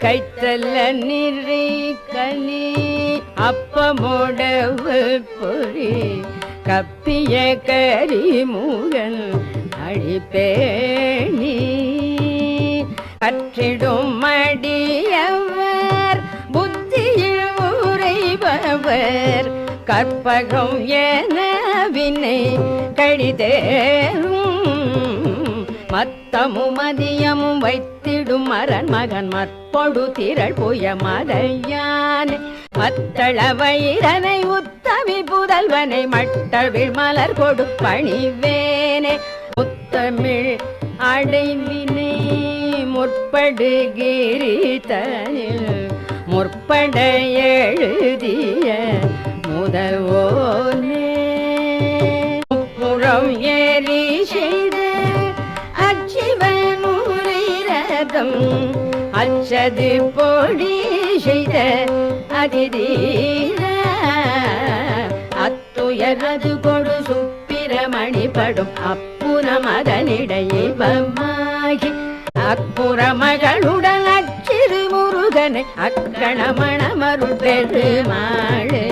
கைத்தல்ல நிறை கனி அப்பமோடவு பொறி கப்பிய கரிமுகன் அழிப்பேணி கற்றிடும் மடியவர் புத்தியில் உரைபவர் கற்பகம் என வினை கழிதேரும் மத்தமுமதியமும் வைத்திடும் மரன் மகன் மற்பொடு திரள் புய மதையான். மத்தள வயிறனை உத்தமி புதல்வனை மட்டவிழ் மலர் கொடு பணிவேனே. முத்தமிழ் அடைவினை முற்படுகிரிதனில் முற்பட எழுதிய முதல்வோனே. புறம் ரதம் அச்சது பொடி செய்த அதிதீர. அத்துயரது கொடு சுப்பிரமணி படும் அப்புறம் பம்மாகி. அப்புற மகளுடன் அச்சிறு முருகனை அக்கணமணமருள் பெருமாள்.